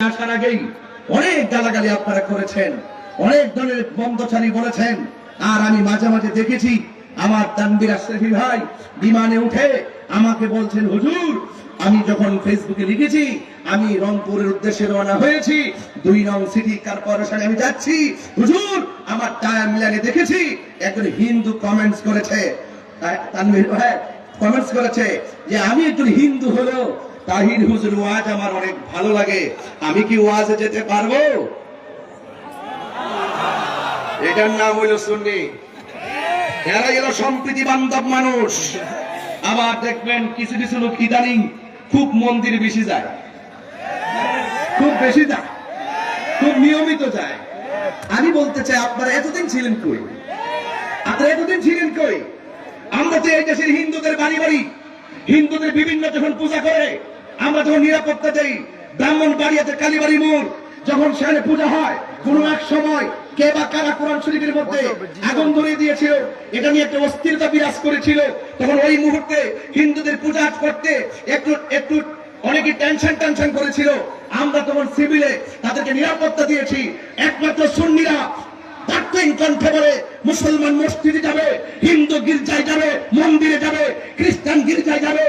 আসার আগেই অনেক গালাগালি আপনারা করেছেন, অনেক ধরনের বন্ধচারী বলেছেন। আর আমি মাঝে মাঝে দেখেছি, আমার তানবির ভাই বিমানে উঠে আমাকে বলছেন, হুজুর, আমি যখন ফেসবুকে লিখেছি, আমি রংপুরের উদ্দেশ্যে রওনা হয়েছি, দুই নং সিটি কর্পোরেশনে আমি যাচ্ছি। হুজুর, আমার টায়ার মিলানে দেখেছি, একজন হিন্দু কমেন্টস করেছে। তা- তানভীর ভাই কমেন্টস করেছে যে, আমি একজন হিন্দু হলেও তাহির হুজুর ওয়াজ আমার অনেক ভালো লাগে। আমি কি ওয়াজে যেতে পারব? এটার নাম হইল সুন্নি। এরা এলো সম্প্রীতি বান্ধব মানুষ। আবার দেখবেন কিছু কিছু লোক ইদানিং খুব মন্দিরে বেশি যায়। খুব বেশি যায়। খুব নিয়মিত যায়। আমি বলতে চাই, আপনারা এতদিন ছিলেন কই? আপনারা এতদিন ছিলেন কই? আমরা তো এই দেশের হিন্দুদের বাড়ি বাড়ি। হিন্দুদের বিভিন্ন যখন পূজা করে আমরা যখন নিরাপত্তা দেই। ব্রাহ্মণ বাড়িয়াতে কালীবাড়ি মোড় যখন সেখানে পূজা হয় কোন এক সময় কে বা কারা কোরআন শরীফের মধ্যে আগুন ধরিয়ে দিয়েছিল এটা নিয়ে একটা অস্থিরতা বিরাজ করেছিল। তখন ওই মুহূর্তে হিন্দুদের পূজা করতে একটু একটু অনেকে টেনশন টেনশন করেছিল। আমরা তখন সিভিলে তাদেরকে নিরাপত্তা দিয়েছি। একমাত্র সুন্নিরা প্রাত্যহিক কণ্ঠে বলে মুসলমান মসজিদে যাবে হিন্দু গির্জায় যাবে মন্দিরে যাবে খ্রিস্টান গির্জায় যাবে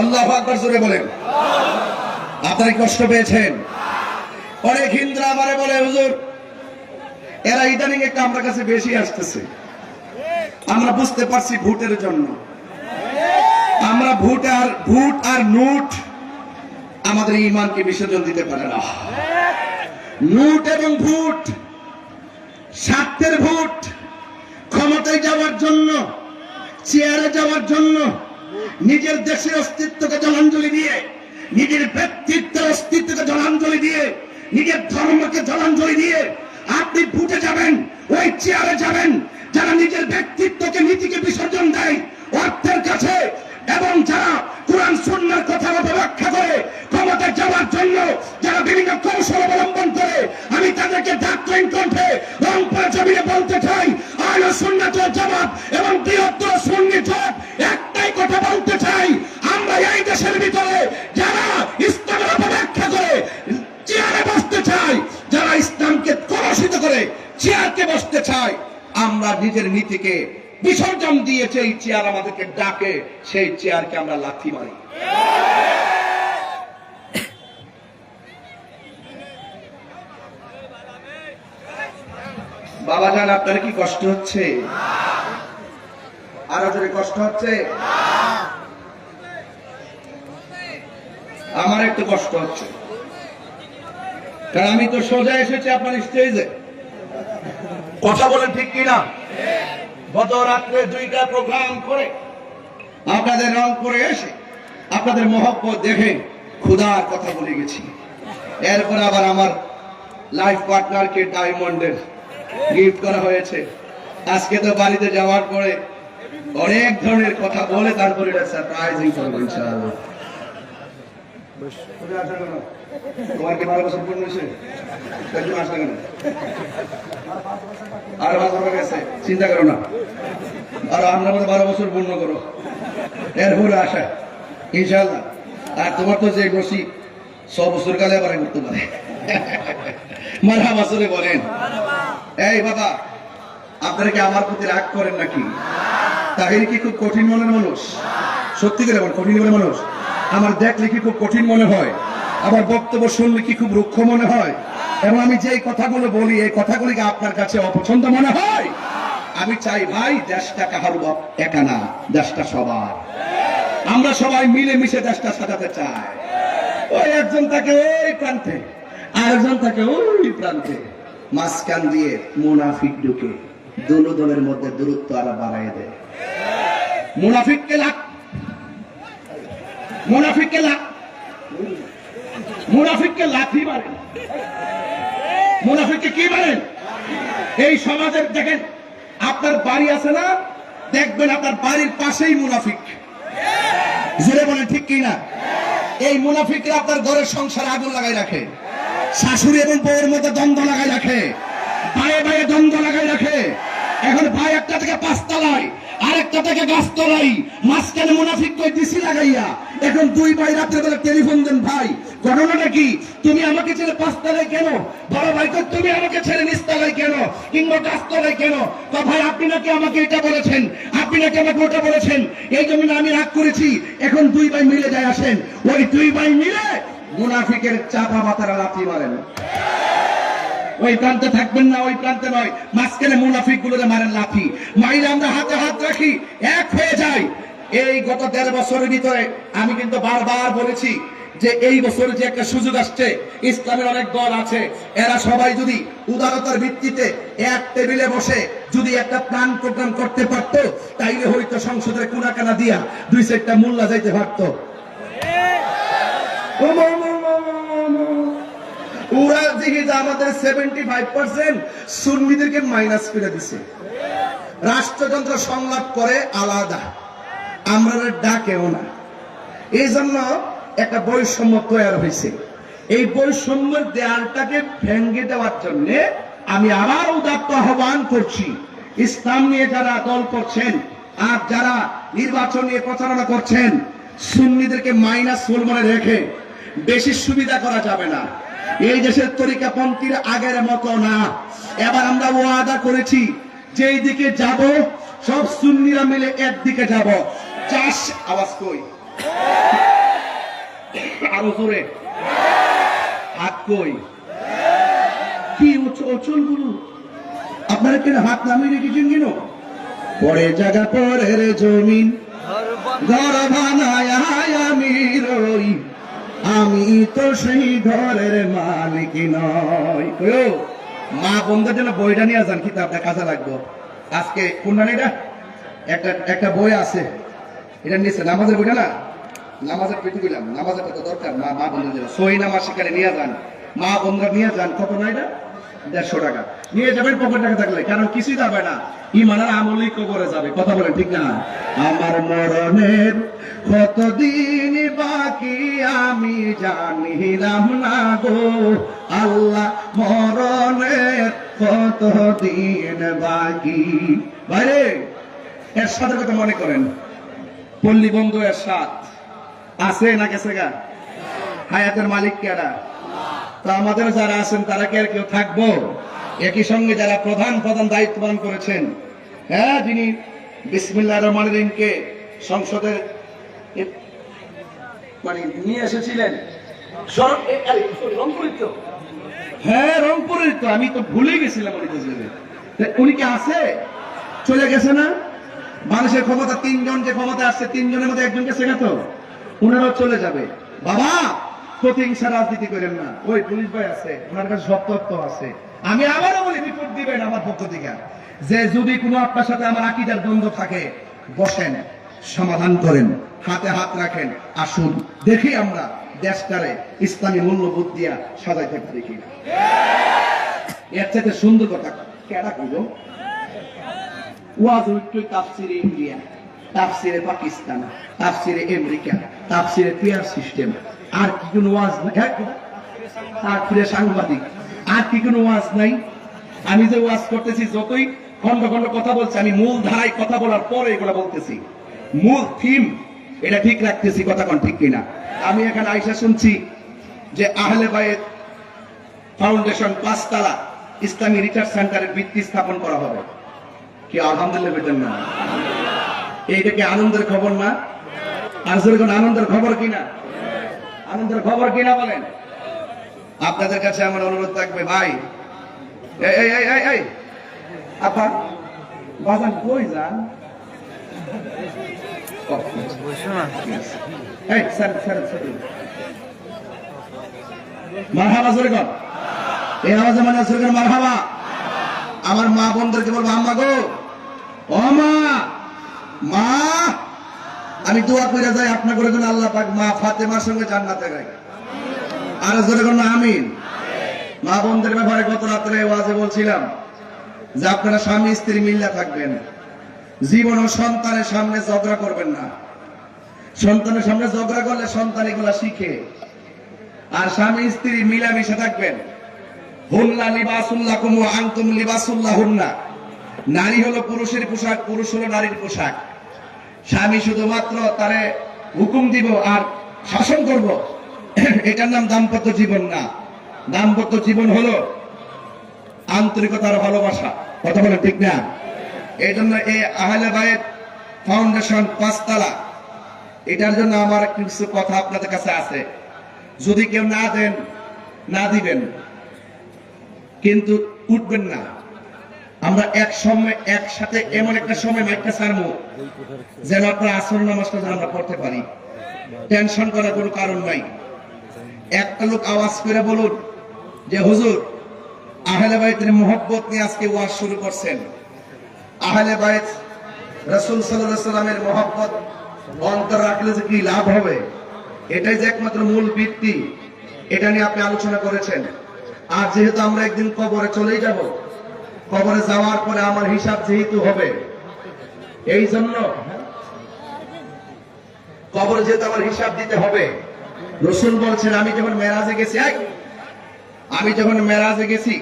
আল্লাহ আকবর জোরে বলেন। আপনারা কষ্ট পেয়েছেন? অনেক হিন্দুরা আমারে বলে, হুজুর, এরা ইদানিং একটা আমরা কাছে বেশি আসতেছে। আমরা বুঝতে পারছি ভোটের জন্য। আমরা ভোট আর ভোট আর নোট আমাদের ইমানকে বিসর্জন দিতে পারে না। নোট এবং ভোট স্বার্থের ভোট ক্ষমতায় যাওয়ার জন্য, চেয়ারে যাওয়ার জন্য নিজের দেশের অস্তিত্বকে জলাঞ্জলি দিয়ে, নিজের ব্যক্তিত্বের অস্তিত্বকে জলাঞ্জলি দিয়ে, নিজের ধর্মকে জলাঞ্জলি দিয়ে আপনি ভুটে যাবেন, ওই চেয়ারে যাবেন, যারা নিজের ব্যক্তিত্বকে নীতিকে বিসর্জন দেয় অর্থের কাছে, এবং যারা কোরআন, সুন্নার কথা ব্যাখ্যা করে ক্ষমতায় যাওয়ার জন্য যারা বিভিন্ন কৌশল অবলম্বন করে, আমি তাদেরকে ডাক্তারিন কণ্ঠে রংপুর জমিনে বলতে চাই আলো সুন্নাত জামাত নিজের নীতিকে বিসর্জন দিয়ে সেই চেয়ার আমাদেরকে ডাকে, সেই চেয়ারকে আমরা লাথি মারি। বাবা জান, আপনার কি কষ্ট হচ্ছে? আরও জোরে কষ্ট হচ্ছে? আমার একটু কষ্ট হচ্ছে। কারণ আমি তো সোজা এসেছি আপনার স্টেজে। কথা বলেন ঠিক কিনা? গত রাত্রে দুইটা প্রোগ্রাম করে আপনাদের করে এসে আপনাদের মহব্বত দেখে ক্ষুধার কথা বলে গেছি এরপর আবার আমার লাইফ পার্টনারকে ডায়মন্ডের গিফট করা হয়েছে আজকে তো বাড়িতে যাওয়ার পরে অনেক ধরনের কথা বলে তারপরে এটা সারপ্রাইজিং করব ইনশাআল্লাহ? তোমার কি বারো বছর পূর্ণ হয়েছে? তা আসলে কেন? আর পাঁচ বছর গেছে চিন্তা করো না। আর আমরা মধ্যে বারো বছর পূর্ণ করো। এরপরে আসা ইনশাআল্লাহ। আর তোমার তো যে বসি, ছ বছর কালে আবার করতে পারে মারা বছরে বলেন। এই বাবা, আপনারা কি আমার প্রতি রাগ করেন নাকি? তাহির কি খুব কঠিন মনের মানুষ? সত্যি করে কঠিন মনের মানুষ? আমার দেখলে কি খুব কঠিন মনে হয়? আমার বক্তব্য শুনলে কি খুব রুক্ষ মনে হয়? এবং আমি যে কথাগুলো বলি, এই কথাগুলিকে আপনার কাছে অপছন্দ মনে হয়? আমি চাই ভাই, দেশটা কাহার একা না, দেশটা সবার। আমরা সবাই মিলে মিশে দেশটা সাজাতে চাই। ওই একজন থাকে ওই প্রান্তে, আরেকজন থাকে ওই প্রান্তে, মাঝখান দিয়ে মুনাফিক ঢুকে, দুনো দলের মধ্যে দূরত্ব আরও বাড়াই দেয়। মুনাফিককে লাগ মুনাফিককে লাগ। মুনাফিককে লাথি মারেন মুনাফিককে কি মারেন এই সমাজের দেখেন, আপনার বাড়ি আছে না? দেখবেন আপনার বাড়ির পাশেই মুনাফিক। জোরে বলেন ঠিক কি না এই মুনাফিকরা আপনার ঘরের সংসারে আগুন লাগাই রাখে। শাশুড়ি এবং বউয়ের মধ্যে দ্বন্দ্ব লাগাই রাখে। ভাইয়ে ভাইয়ে দ্বন্দ্ব লাগাই রাখে। এখন ভাই একটা থেকে পাঁচতলায়। আরেকটা থেকে গাছতলায় মাঝখানে মুনাফিক কই দিছি লাগাইয়া। এখন দুই ভাই রাত্রে বেলা টেলিফোন দেন, ভাই ঘটনাটা কি? তুমি আমাকে ছেড়ে পাঁচতলায় কেন? বড় ভাই তুমি আমাকে ছেড়ে নিচতলায় কেন? কিংবা গাছতলায় কেন? তো ভাই, আপনি নাকি আমাকে এটা বলেছেন? আপনি নাকি আমাকে ওটা বলেছেন? এই জন্য আমি রাগ করেছি। এখন দুই ভাই মিলে যায় আসেন। ওই দুই ভাই মিলে মুনাফিকের চাপা মাথারা লাথি মারেন। ওই প্রান্তে থাকবেন না, ওই প্রান্তে নয়। মাঝখানে মুনাফিক গুলোরে মারেন লাথি মাইলে আমরা হাতে হাত রাখি, এক হয়ে যাই। এই গত দেড় বছরের ভিতরে আমি কিন্তু বারবার বলেছি যে এই বছরে যে একটা সুযোগ আসছে, ইসলামের অনেক দল আছে, এরা সবাই যদি উদারতার ভিত্তিতে এক টেবিলে বসে যদি একটা প্ল্যান প্রোগ্রাম করতে পারতো, তাইলে হয়তো সংসদের কোনাকানা দিয়া দুই চারটা মোল্লা যাইতে পারতো। ওরা দেখি যে আমাদের সেভেন্টি ফাইভ পার্সেন্ট সুন্নিদেরকে মাইনাস করে দিছে। রাষ্ট্রযন্ত্র সংলাপ করে আলাদা। আমরা ডাকেও না। এই জন্য একটা বৈষম্য তৈরি হয়েছে। এই বৈষম্যের দেয়ালটাকে ভেঙ্গে দেওয়ার জন্য আমি আবার উদাত্ত আহ্বান করছি। ইসলাম নিয়ে যারা দল করছেন আর যারা নির্বাচন নিয়ে প্রচারণা করছেন, সুন্নিদেরকে মাইনাস মনে রেখে বেশি সুবিধা করা যাবে না। এই দেশের তরিকাপন্থীর আগের মতো না। এবার আমরা ওয়াদা করেছি, যেই দিকে যাব, সব সুন্নিরা মিলে একদিকে যাব। চাষ আওয়াজ কই? আরও জোরে। হাত কই? কি অচল গুরু? আপনারা কেন হাত নামিয়ে রেখেছেন কেন? পরে জায়গা পরের জমিন, ঘর বানায় আমি রই আমি তো সেই ঘরের মালিক নয় মা বন্ধুর জন্য বইটা নিয়ে যান, কিতাবটা কাজে লাগবো। আজকে কুন্ডানিটা একটা একটা বই আছে। এটা নিয়েছে, নামাজের বইটা না? নামাজের পেটি দিলাম নামাজের তো দরকার মা মা বন্ধুর জন্য। সই নামাজ সেখানে নিয়ে যান। মা বন্ধুরা নিয়ে যান। কত না এটা? দেড়শো টাকা। নিয়ে যাবেন পকেট টাকা থাকলে। কারণ কিছুই যাবে না। ইমানের আমলই কবরে যাবে। কথা বলেন ঠিক না? আমার মরণের কতদিন বাকি আমি জানিলাম না গো। আল্লাহ, মরণের কতদিন বাকি? বাইরে! এর সাথে কথা মনে করেন। পল্লী বন্ধু এর সাথ আছে না গেছে গা? হায়াতের মালিক কেডা তো আমাদের যারা আছেন, তারা কি আর কেউ থাকব? একই সঙ্গে যারা প্রধান প্রধান দায়িত্ব পালন করেছেন হ্যাঁ যিনি বিসমিল্লা রহমান রহিমকে সংসদের মানে নিয়ে এসেছিলেন। তো? হ্যাঁ রংপুরের তো, আমি তো ভুলে গেছিলাম উনি কি আছে? চলে গেছে না? মানুষের ক্ষমতা, তিনজন যে ক্ষমতা আসছে তিনজনের মধ্যে একজনকে শেখাতো ওনারাও চলে যাবে। বাবা! প্রতিহিংসা রাজনীতি করেন না। ওই পুলিশ ভাই আছে, ওনার কাছে সব আছে। আমি আবারও বলি, রিপোর্ট দিবেন আমার পক্ষ থেকে। যে যদি কোনো আপনার সাথে আমার আকিদার দ্বন্দ্ব থাকে, বসেন, সমাধান করেন, হাতে হাত রাখেন, আসুন, দেখি আমরা দেশটারে ইসলামী মূল্যবোধ দিয়া সাজাইতে পারি কিনা। এর চাইতে সুন্দর কথা, কেডা কইল? ওয়াজ তাফসিরে ইন্ডিয়া, তাফসিরে পাকিস্তান, তাফসিরে আমেরিকা, তাফসিরে পেয়ার সিস্টেম। আর কি কোনো ওয়াজ নাই। হ্যাঁ, আর ফিরে সাংবাদিক। আর কি কোনো ওয়াজ নাই? আমি যে ওয়াজ করতেছি যতই খন্ড খন্ড কথা বলছি আমি মূল ধারায় কথা বলার পরে এগুলো বলতেছি। মূল থিম এটা ঠিক রাখতেছি কথা কোন ঠিক কিনা। আমি এখানে আইসা শুনছি যে আহলে বায়ের ফাউন্ডেশন পাঁচতলা ইসলামী রিসার্চ সেন্টারের ভিত্তি স্থাপন করা হবে। কি আলহামদুলিল্লাহ বেতন না? এইটা কি আনন্দের খবর না? আর আনন্দের খবর কিনা আনন্দের খবর কিনা বলেন? আপনাদের কাছে আমার অনুরোধ থাকবে, ভাই। এই এই এই এই আপা এই মানে আমার মা বোনদেরকে বলব গো। ও মা মা। আমি দোয়া করে যাই, আপনার করে যেন আল্লাহ পাক মা ফাতেমার সঙ্গে জান্নাতে গাই আর জোরে কর না, আমিন। মা বোনদের ব্যাপারে গত রাত্রে ওয়াজে বলছিলাম যে আপনারা স্বামী স্ত্রী মিল্লা থাকবেন। জীবন ও সন্তানের সামনে ঝগড়া করবেন না। সন্তানের সামনে ঝগড়া করলে সন্তান এগুলা শিখে। আর স্বামী স্ত্রী মিলামিশে থাকবেন। হুন্না লিবাসুল্লাহ কুমু আংতুম লিবাসুল্লাহ হুন্না নারী হলো পুরুষের পোশাক, পুরুষ হলো নারীর পোশাক। স্বামী শুধুমাত্র তারে হুকুম দিব আর শাসন করব। এটার নাম দাম্পত্য জীবন না। দাম্পত্য জীবন হলো আন্তরিকতার ভালোবাসা। কথা বলে ঠিক না? এই জন্য এই আহলে বাইত ফাউন্ডেশন পাঁচতলা, এটার জন্য আমার কিছু কথা আপনাদের কাছে আছে। যদি কেউ না দেন, না দিবেন। কিন্তু উঠবেন না। আমরা এক সময়, একসাথে এমন একটা সময় মাইকটা ছাড়বো যেন আপনার আসর নামাজটা যেন আমরা পড়তে পারি। টেনশন করার কোনো কারণ নাই। একটা লোক আওয়াজ করে বলুন যে, হুজুর, আহলে বাইতের মোহব্বত নিয়ে আজকে ওয়াজ শুরু করছেন। আহলে বাইত রসুল সাল্লাল্লাহু সাল্লামের মোহব্বত অন্তর রাখলে যে কি লাভ হবে? এটাই যে একমাত্র মূল ভিত্তি। এটা নিয়ে আপনি আলোচনা করেছেন। আর যেহেতু আমরা একদিন কবরে চলেই যাব কবরে যাওয়ার পরে আমার হিসাব যেহেতু হবে, এই জন্য কবরে যেহেতু আমার হিসাব দিতে হবে, রসুল বলছেন, আমি যখন মেরাজে গেছি আমি যখন মেরাজে গেছি,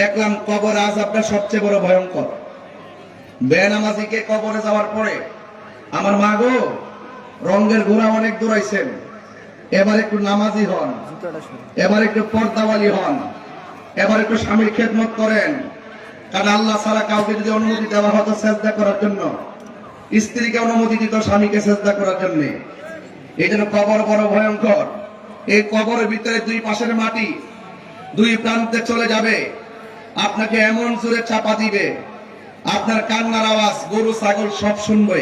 দেখলাম কবর আজ আপনার সবচেয়ে বড় ভয়ঙ্কর। বেনামাজিকে কবরে যাওয়ার পরে আমার মা গো, রঙের ঘোড়া অনেক দৌড়াইছেন এবার একটু নামাজি হন, এবার একটু পর্দাওয়ালি হন, এবার একটু স্বামীর খেদমত করেন। কারণ আল্লাহ ছাড়া কাউকে যদি অনুমতি দেওয়া হতো চেষ্টা করার জন্য, স্ত্রীকে অনুমতি দিত স্বামীকে চেষ্টা করার জন্য। এই জন্য কবর বড় ভয়ঙ্কর। এই কবরের ভিতরে দুই পাশের মাটি, দুই প্রান্তে চলে যাবে। আপনাকে এমন জোরে চাপা দিবে, আপনার কান্নার আওয়াজ, গরু, ছাগল সব শুনবে,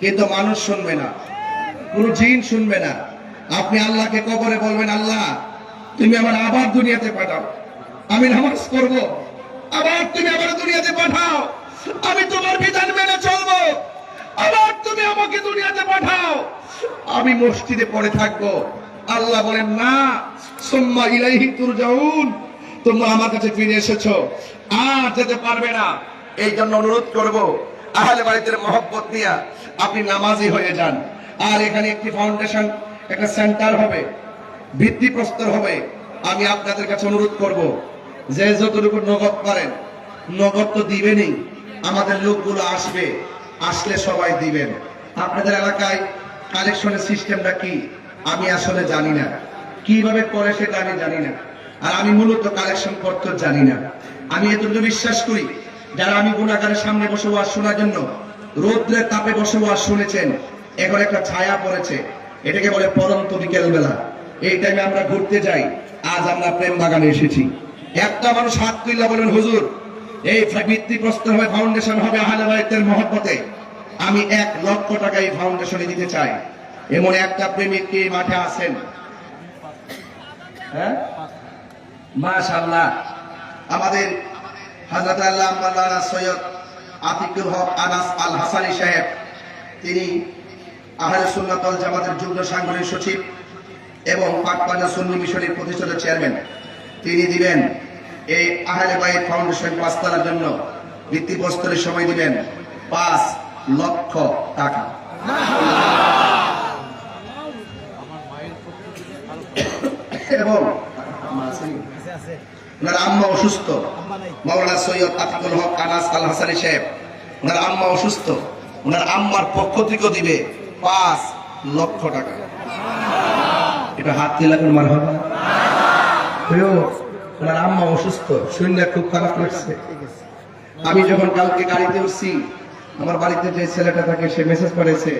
কিন্তু মানুষ শুনবে না, কোন জিন শুনবে না। আপনি আল্লাহকে কবরে বলবেন, আল্লাহ, তুমি আমার আবার দুনিয়াতে পাঠাও, আমি নামাজ করব আবার তুমি আমার দুনিয়াতে পাঠাও। আমি তোমার বিধান মেনে চলবো। আবার তুমি আমাকে দুনিয়াতে পাঠাও। আমি মসজিদে পড়ে থাকব। আল্লাহ বলেন, না, সোম্মা ইলাইহি তুরজাউন, তোমরা আমার কাছে ফিরে এসেছ। আর যেতে পারবে না। এই জন্য অনুরোধ করব, আহলে বাড়িতে মহব্বত নিয়ে আপনি নামাজি হয়ে যান। আর এখানে একটি ফাউন্ডেশন, একটা সেন্টার হবে। ভিত্তি প্রস্তর হবে। আমি আপনাদের কাছে অনুরোধ করব যে যতটুকু নগদ পারেন, নগদ তো দিবেনই। আমাদের লোকগুলো আসবে, আসলে সবাই দিবেন। আপনাদের এলাকায় কালেকশনের সিস্টেমটা কি? আমি আসলে জানি না। কীভাবে করে সেটা আমি জানি না। আর আমি মূলত কালেকশন করতে জানি না। আমি এতটুকু বিশ্বাস করি, যারা আমি গুণাগারের সামনে বসে ওয়াজ শোনার জন্য রৌদ্রের তাপে বসে ওয়াজ শুনেছেন, এখন একটা ছায়া পড়েছে। এটাকে বলে পরন্ত বিকেল বেলা এই টাইমে আমরা ঘুরতে যাই। আজ আমরা প্রেম বাগানে এসেছি। একটা মানুষ হাত তুললা বলেন হুজুর, এই ভিত্তি প্রস্তর হবে ফাউন্ডেশন হবে আহলে বাইতের মহব্বতে। আমি এক লক্ষ টাকা এই ফাউন্ডেশনে দিতে চাই। এমন একটা প্রেমিক কি মাঠে আছেন? হ্যাঁ? মাশাআল্লাহ। আমাদের হযরত আল্লাহ মাওলানা সৈয়দ আতিকুল হক আনাস আল হাসানি সাহেব, তিনি আহলে সুন্নাত ওয়াল জামাতের যুগ্ম সাংগঠনিক সচিব এবং পাকপানা সুন্নি মিশনের প্রতিষ্ঠাতা চেয়ারম্যান। তিনি দিবেন এই আহলে বাইত ফাউন্ডেশন পাঁচতলার জন্য ভিত্তিপ্রস্তরের সময় দিবেন পাঁচ লক্ষ টাকা। এবং আম্মা অসুস্থ। সৈয়দ হক হাসানি আম্মা অসুস্থ। আম্মার দিবে পাঁচ লক্ষ টাকা। এটা হাত ওনার আম্মা অসুস্থ, শরীরটা খুব খারাপ লাগছে। আমি যখন কালকে গাড়িতে উঠছি, আমার বাড়িতে যে ছেলেটা থাকে, সে মেসেজ করেছে